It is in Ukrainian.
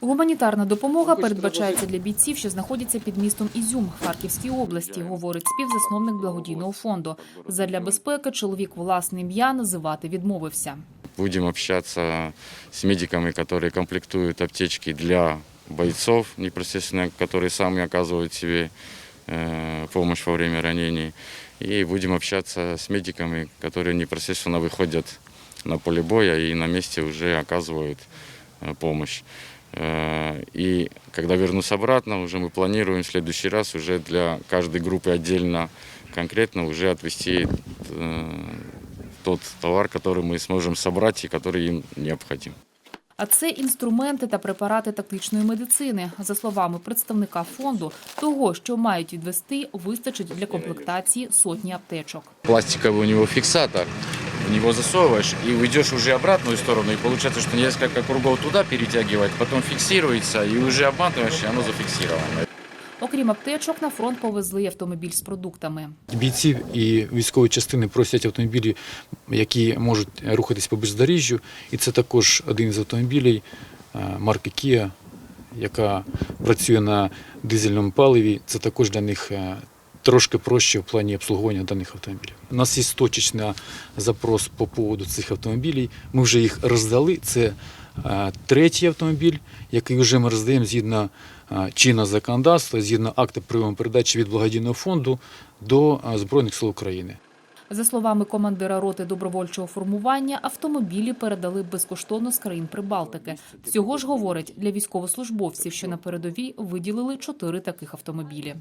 Гуманітарна допомога передбачається для бійців, що знаходяться під містом Ізюм Харківській області, говорить співзасновник благодійного фонду. Задля безпеки чоловік власне ім'я називати відмовився. Будем общаться с медиками, которые комплектуют аптечки для бойцов, непосредственно, которые сами оказывают себе э, помощь во время ранений. И будем общаться с медиками, которые непосредственно выходят на поле боя и на месте уже оказывают э, помощь. Э, И когда вернусь обратно, уже мы планируем в следующий раз уже для каждой группы отдельно конкретно уже отвести э, тот товар, который мы сможем собрать и который им необходим. А це інструменти та препарати тактичної медицини. За словами представника фонду, того, що мають відвести, вистачить для комплектації сотні аптечок. Пластиковый у него фиксатор, в него засовываешь и уйдешь уже обратную сторону, и получается, что несколько кругов туда перетягивает, потом фиксируется, и уже обматываешь, и оно зафиксировано. Окрім аптечок, на фронт повезли й автомобіль з продуктами. Бійці і військові частини просять автомобілі, які можуть рухатись по бездоріжжю. І це також один із автомобілів е, марки Kia, яка працює на дизельному паливі. Це також для них е, трошки проще в плані обслуговування даних автомобілів. У нас є точечний запрос по поводу цих автомобілів. Ми вже їх роздали. Це е, третій автомобіль, який вже ми роздаємо згідно е, чинного законодавства, згідно акту прийому передачі від благодійного фонду до е, Збройних сил України. За словами командира роти добровольчого формування, автомобілі передали безкоштовно з країн Прибалтики. Всього ж говорить для військовослужбовців, що на передовій виділили чотири таких автомобілі.